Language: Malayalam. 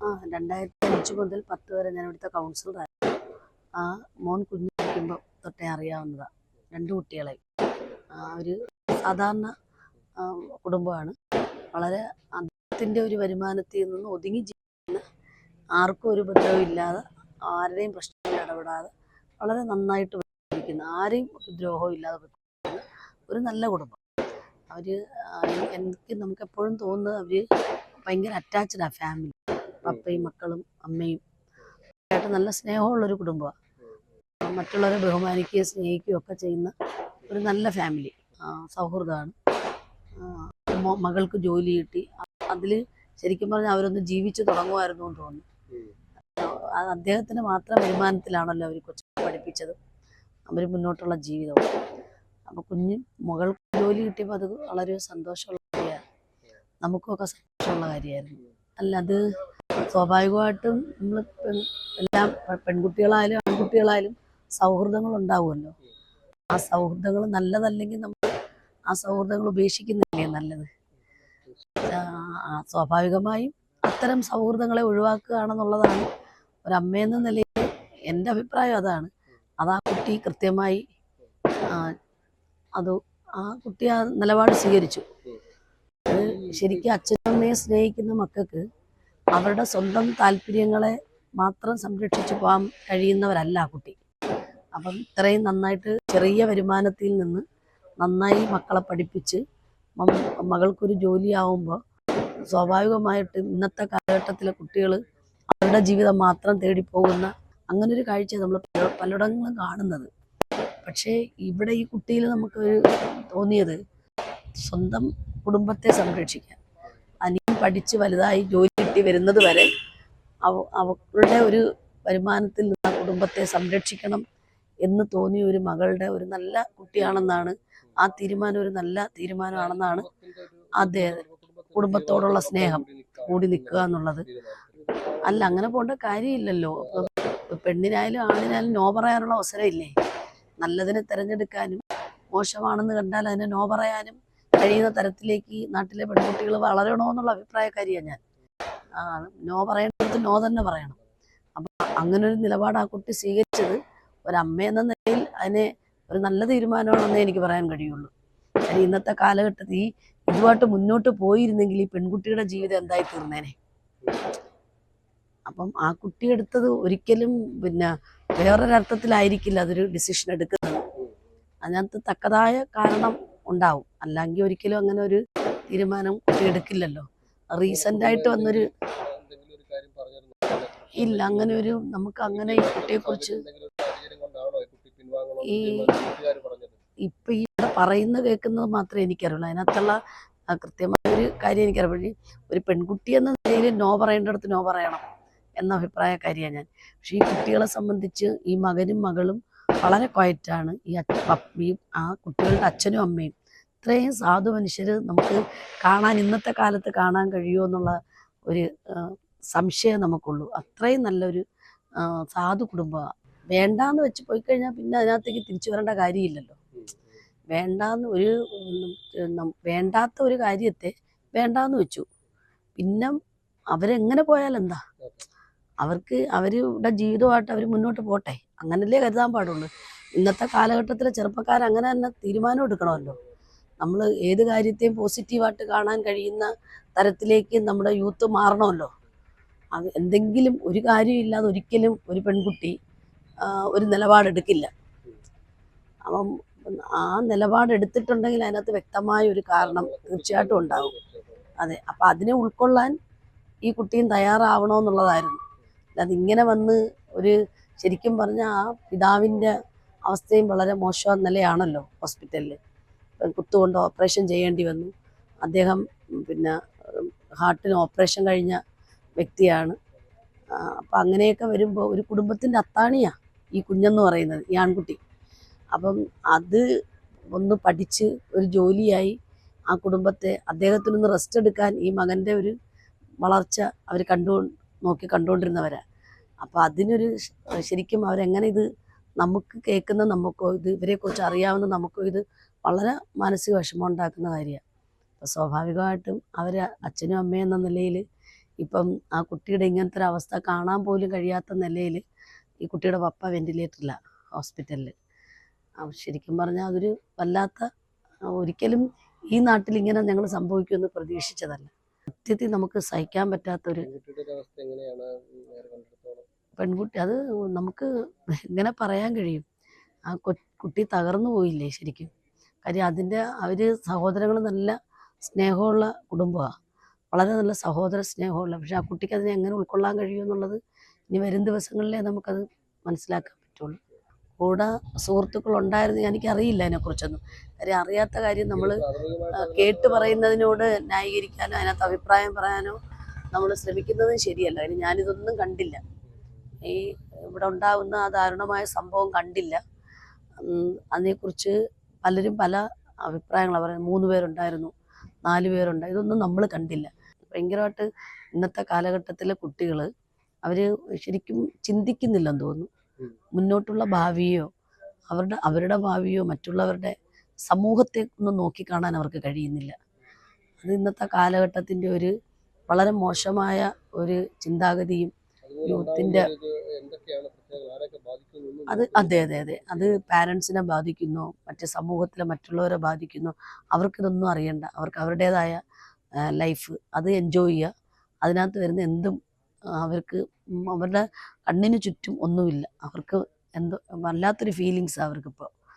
ആ രണ്ടായിരത്തി അഞ്ച് മുതൽ പത്ത് വരെ ഞാൻ ഇവിടുത്തെ കൗൺസിലറായിരുന്നു ആ മോൻ കുഞ്ഞിരിക്കുമ്പോൾ തൊട്ടേ അറിയാവുന്നതാണ് രണ്ട് കുട്ടികളെ. ഒരു സാധാരണ കുടുംബമാണ്. വളരെ അദ്ദേഹത്തിന്റെ ഒരു വരുമാനത്തിൽ നിന്ന് ഒതുങ്ങി ജീവിക്കുന്ന ആർക്കും ഒരു ഉപദ്രവം ഇല്ലാതെ ആരുടെയും പ്രശ്നങ്ങൾ ഇടപെടാതെ വളരെ നന്നായിട്ട് ജീവിക്കുന്ന. ആരെയും ഒരു ദ്രോഹവും ഇല്ലാതെ ഒരു നല്ല കുടുംബം. അവർ എനിക്ക് നമുക്ക് എപ്പോഴും തോന്നുന്നത് അവർ ഭയങ്കര അറ്റാച്ച്ഡാണ് ഫാമിലി പപ്പയും മക്കളും അമ്മയും. ആയിട്ട് നല്ല സ്നേഹമുള്ളൊരു കുടുംബമാണ് മറ്റുള്ളവരെ ബഹുമാനിക്കുകയും സ്നേഹിക്കുകയും ഒക്കെ ചെയ്യുന്ന ഒരു നല്ല ഫാമിലി. സൗഹൃദമാണ്. മകൾക്ക് ജോലി കിട്ടി. അതിൽ ശരിക്കും പറഞ്ഞാൽ അവരൊന്ന് ജീവിച്ചു തുടങ്ങുമായിരുന്നു എന്ന് തോന്നുന്നു. അദ്ദേഹത്തിന് മാത്രം വരുമാനത്തിലാണല്ലോ അവർ കൊച്ചു പഠിപ്പിച്ചത്. അവർ മുന്നോട്ടുള്ള ജീവിതവും അപ്പോൾ കുഞ്ഞ് മകൾക്ക് ജോലി കിട്ടിയപ്പോൾ അത് വളരെ സന്തോഷമുള്ള കാര്യമാണ്. നമുക്കൊക്കെ സന്തോഷമുള്ള കാര്യമായിരുന്നു. അല്ല അത് സ്വാഭാവികമായിട്ടും നമ്മൾ എല്ലാം പെൺകുട്ടികളായാലും ആൺകുട്ടികളായാലും സൗഹൃദങ്ങൾ ഉണ്ടാവുമല്ലോ ആ സൗഹൃദങ്ങൾ നല്ലതല്ലെങ്കിൽ നമ്മൾ ആ സൗഹൃദങ്ങൾ ഉപേക്ഷിക്കുന്നില്ലേ നല്ലത്? സ്വാഭാവികമായും അത്തരം സൗഹൃദങ്ങളെ ഒഴിവാക്കുകയാണെന്നുള്ളതാണ് ഒരമ്മയെന്ന നിലയിൽ എന്റെ അഭിപ്രായം അതാണ്. അത് ആ കുട്ടി കൃത്യമായി അത് ആ കുട്ടി ആ നിലപാട് സ്വീകരിച്ചു. ശരിക്കും അച്ഛനും സ്നേഹിക്കുന്ന മക്കൾക്ക് അവരുടെ സ്വന്തം താല്പര്യങ്ങളെ മാത്രം സംരക്ഷിച്ചു പോകാൻ കഴിയുന്നവരല്ല കുട്ടി. അപ്പം ഇത്രയും നന്നായിട്ട് ചെറിയ വരുമാനത്തിൽ നിന്ന് നന്നായി മക്കളെ പഠിപ്പിച്ച് മകൾക്കൊരു ജോലിയാവുമ്പോൾ സ്വാഭാവികമായിട്ട് ഇന്നത്തെ കാലഘട്ടത്തിലെ കുട്ടികൾ അവരുടെ ജീവിതം മാത്രം തേടിപ്പോകുന്ന അങ്ങനെ ഒരു കാഴ്ച നമ്മൾ പലയിടങ്ങളും കാണുന്നത്. പക്ഷേ ഇവിടെ ഈ കുട്ടിയിൽ നമുക്ക് തോന്നിയത് സ്വന്തം കുടുംബത്തെ സംരക്ഷിക്കാൻ. പഠിച്ച് വലുതായി ജോലി കിട്ടി വരുന്നത് വരെ അവ അവളുടെ ഒരു വരുമാനത്തിൽ നിന്ന് കുടുംബത്തെ സംരക്ഷിക്കണം എന്ന് തോന്നിയ ഒരു മകളുടെ ഒരു നല്ല കുട്ടിയാണെന്നാണ് ആ തീരുമാനം ഒരു നല്ല തീരുമാനമാണെന്നാണ് അദ്ദേഹം കുടുംബത്തോടുള്ള സ്നേഹം കൂടി നിൽക്കുക എന്നുള്ളത്. അല്ല അങ്ങനെ പോകേണ്ട കാര്യമില്ലല്ലോ. പെണ്ണിനായാലും ആണിനായാലും നോ പറയാനുള്ള അവസരമില്ലേ? നല്ലതിനെ തിരഞ്ഞെടുക്കാനും മോശമാണെന്ന് കണ്ടാൽ അതിനെ നോ പറയാനും കഴിയുന്ന തരത്തിലേക്ക് നാട്ടിലെ പെൺകുട്ടികൾ വളരണമെന്നുള്ള അഭിപ്രായക്കാരിയാണ് ഞാൻ. നോ പറയേണ്ടത് നോ തന്നെ പറയണം. അപ്പം ഒരു നിലപാട് ആ കുട്ടി സ്വീകരിച്ചത് ഒരമ്മയെന്ന നിലയിൽ അതിനെ ഒരു നല്ല തീരുമാനമാണെന്നേ എനിക്ക് പറയാൻ കഴിയുള്ളൂ. കാര്യം ഇന്നത്തെ കാലഘട്ടത്തിൽ ഈ ഇതുമായിട്ട് മുന്നോട്ട് പോയിരുന്നെങ്കിൽ ഈ പെൺകുട്ടിയുടെ ജീവിതം എന്തായി തീർന്നേനെ? അപ്പം ആ കുട്ടി എടുത്തത് ഒരിക്കലും പിന്നെ വേറൊരർത്ഥത്തിലായിരിക്കില്ല അതൊരു ഡിസിഷൻ എടുക്കുന്നത്. അതിനകത്ത് തക്കതായ കാരണം ഉണ്ടാവും. അല്ലെങ്കിൽ ഒരിക്കലും അങ്ങനെ ഒരു തീരുമാനം എടുക്കില്ലല്ലോ. റീസെന്റ് ആയിട്ട് വന്നൊരു? ഇല്ല അങ്ങനെ ഒരു നമുക്ക് അങ്ങനെ ഈ കുട്ടിയെക്കുറിച്ച് ഈ ഇപ്പൊ ഈ പറയുന്ന കേൾക്കുന്നത് മാത്രമേ എനിക്കറിയുള്ളൂ. അതിനകത്തുള്ള കൃത്യമായ ഒരു കാര്യം എനിക്കറിയാം ഒരു പെൺകുട്ടി എന്ന നിലയിൽ നോ പറയേണ്ടടുത്ത് നോ പറയണം എന്ന അഭിപ്രായ കാര്യമാണ് ഞാൻ. പക്ഷേ ഈ കുട്ടികളെ സംബന്ധിച്ച് ഈ മകനും മകളും വളരെ ക്വയറ്റാണ് ഈ ഈ ആ കുട്ടികളുടെ അച്ഛനും അമ്മയും ഇത്രയും സാധു മനുഷ്യർ നമുക്ക് കാണാൻ ഇന്നത്തെ കാലത്ത് കാണാൻ കഴിയുമോ എന്നുള്ള ഒരു സംശയം നമുക്കുള്ളൂ. അത്രയും നല്ലൊരു സാധു കുടുംബമാണ് വേണ്ടാന്ന് വെച്ച് പോയി കഴിഞ്ഞാൽ പിന്നെ അതിനകത്തേക്ക് തിരിച്ചു വരേണ്ട കാര്യമില്ലല്ലോ. വേണ്ടാന്ന് ഒരു വേണ്ടാത്ത ഒരു കാര്യത്തെ വേണ്ടാന്ന് വെച്ചു. പിന്നെ അവരെങ്ങനെ പോയാലെന്താ? അവർക്ക് അവരുടെ ജീവിതമായിട്ട് അവർ മുന്നോട്ട് പോട്ടെ. അങ്ങനല്ലേ കരുതാൻ പാടുള്ളൂ. ഇന്നത്തെ കാലഘട്ടത്തിലെ ചെറുപ്പക്കാർ അങ്ങനെ തന്നെ തീരുമാനം എടുക്കണമല്ലോ. നമ്മൾ ഏത് കാര്യത്തെയും പോസിറ്റീവായിട്ട് കാണാൻ കഴിയുന്ന തരത്തിലേക്ക് നമ്മുടെ യൂത്ത് മാറണമല്ലോ. അത് എന്തെങ്കിലും ഒരു കാര്യമില്ലാതെ ഒരിക്കലും ഒരു പെൺകുട്ടി ഒരു നിലപാടെടുക്കില്ല അപ്പം ആ നിലപാടെടുത്തിട്ടുണ്ടെങ്കിൽ അതിനകത്ത് വ്യക്തമായ ഒരു കാരണം തീർച്ചയായിട്ടും ഉണ്ടാകും. അതെ അപ്പം അതിനെ ഉൾക്കൊള്ളാൻ ഈ കുട്ടിയും തയ്യാറാവണമെന്നുള്ളതായിരുന്നു. അല്ലാതെ ഇങ്ങനെ വന്ന് ഒരു ശരിക്കും പറഞ്ഞാൽ ആ പിതാവിന്റെ അവസ്ഥയും വളരെ മോശം നിലയാണല്ലോ ഹോസ്പിറ്റലിൽ കുത്തുകൊണ്ട് ഓപ്പറേഷൻ ചെയ്യേണ്ടി വന്നു. അദ്ദേഹം പിന്നെ ഹാർട്ടിന് ഓപ്പറേഷൻ കഴിഞ്ഞ വ്യക്തിയാണ്. അപ്പം അങ്ങനെയൊക്കെ വരുമ്പോൾ ഒരു കുടുംബത്തിന്റെ അത്താണിയാണ് ഈ കുഞ്ഞെന്ന് പറയുന്നത് ഈ ആൺകുട്ടി. അപ്പം അത് ഒന്ന് പഠിച്ച് ഒരു ജോലിയായി ആ കുടുംബത്തെ അദ്ദേഹത്തിനൊന്ന് റെസ്റ്റ് എടുക്കാൻ ഈ മകന്റെ ഒരു വളർച്ച അവർ കണ്ടു നോക്കി കണ്ടുകൊണ്ടിരുന്നവരാണ് അപ്പോൾ അതിനൊരു ശരിക്കും അവരെങ്ങനെ ഇത് നമുക്ക് കേൾക്കുന്ന നമുക്കോ ഇത് ഇവരെക്കുറിച്ച് അറിയാവുന്ന നമുക്കോ ഇത് വളരെ മാനസിക വിഷമം ഉണ്ടാക്കുന്ന കാര്യമാണ്. അപ്പോൾ സ്വാഭാവികമായിട്ടും അവർ അച്ഛനും അമ്മയും എന്ന നിലയിൽ ഇപ്പം ആ കുട്ടിയുടെ ഇങ്ങനത്തെ ഒരു അവസ്ഥ കാണാൻ പോലും കഴിയാത്ത നിലയിൽ ഈ കുട്ടിയുടെ പപ്പ വെന്റിലേറ്ററിലാണ് ഹോസ്പിറ്റലിൽ. ശരിക്കും പറഞ്ഞാൽ അതൊരു വല്ലാത്ത ഒരിക്കലും ഈ നാട്ടിൽ ഇങ്ങനെ ഞങ്ങൾ സംഭവിക്കുമെന്ന് പ്രതീക്ഷിച്ചതല്ല. സത്യത്തിൽ നമുക്ക് സഹിക്കാൻ പറ്റാത്തൊരു പെൺകുട്ടി അത് നമുക്ക് എങ്ങനെ പറയാൻ കഴിയും? ആ കുട്ടി തകർന്നു പോയില്ലേ ശരിക്കും? കാര്യം അതിന്റെ അവർ സഹോദരങ്ങൾ നല്ല സ്നേഹമുള്ള കുടുംബമാണ്. വളരെ നല്ല സഹോദര സ്നേഹമുള്ള പക്ഷെ ആ കുട്ടിക്ക് അതിനെ എങ്ങനെ ഉൾക്കൊള്ളാൻ കഴിയും എന്നുള്ളത് ഇനി വരും ദിവസങ്ങളിലേ നമുക്കത് മനസ്സിലാക്കാൻ പറ്റുള്ളൂ. കൂടെ സുഹൃത്തുക്കൾ ഉണ്ടായിരുന്നു എനിക്കറിയില്ല അതിനെക്കുറിച്ചൊന്നും. കാര്യം അറിയാത്ത കാര്യം നമ്മൾ കേട്ട് പറയുന്നതിനോട് ന്യായീകരിക്കാനോ അതിനകത്ത് അഭിപ്രായം പറയാനോ നമ്മൾ ശ്രമിക്കുന്നതും ശരിയല്ല. കാര്യം ഞാനിതൊന്നും കണ്ടില്ല. ഈ ഇവിടെ ഉണ്ടാകുന്ന ആ ദാരുണമായ സംഭവം കണ്ടില്ല. അതിനെക്കുറിച്ച് പലരും പല അഭിപ്രായങ്ങളാണ് പറയുന്നത്. മൂന്ന് പേരുണ്ടായിരുന്നു നാല് പേരുണ്ടായി. ഇതൊന്നും നമ്മൾ കണ്ടില്ല. ഭയങ്കരമായിട്ട് ഇന്നത്തെ കാലഘട്ടത്തിലെ കുട്ടികൾ അവർ ശരിക്കും ചിന്തിക്കുന്നില്ലെന്ന് തോന്നുന്നു. മുന്നോട്ടുള്ള ഭാവിയോ അവരുടെ അവരുടെ ഭാവിയോ മറ്റുള്ളവരുടെ സമൂഹത്തെ ഒന്നും നോക്കിക്കാണാൻ അവർക്ക് കഴിയുന്നില്ല. അത് ഇന്നത്തെ കാലഘട്ടത്തിന്റെ ഒരു വളരെ മോശമായ ഒരു ചിന്താഗതിയും അതുപോലെ യൂത്തിന്റെ- ഉണ്ടാകുന്ന ഒരു എന്തൊക്കെയാണ് പ്രത്യേകത ആരൊക്കെ ബാധിക്കുന്നു അത് അതെ അതെ അതെ. അത് പാരൻസിനെ ബാധിക്കുന്നു മറ്റ് സമൂഹത്തിലെ മറ്റുള്ളവരെ ബാധിക്കുന്നു. അവർക്കിതൊന്നും അറിയണ്ട. അവർക്ക് അവരുടേതായ ലൈഫ്. അത് എൻജോയ് ചെയ്യുക. അതിനകത്ത് വരുന്ന എന്തും അവർക്ക് അവരുടെ കണ്ണിന് ചുറ്റും ഒന്നുമില്ല. അവർക്ക് എന്തോ വല്ലാത്തൊരു ഫീലിങ്സ് അവർക്കിപ്പോൾ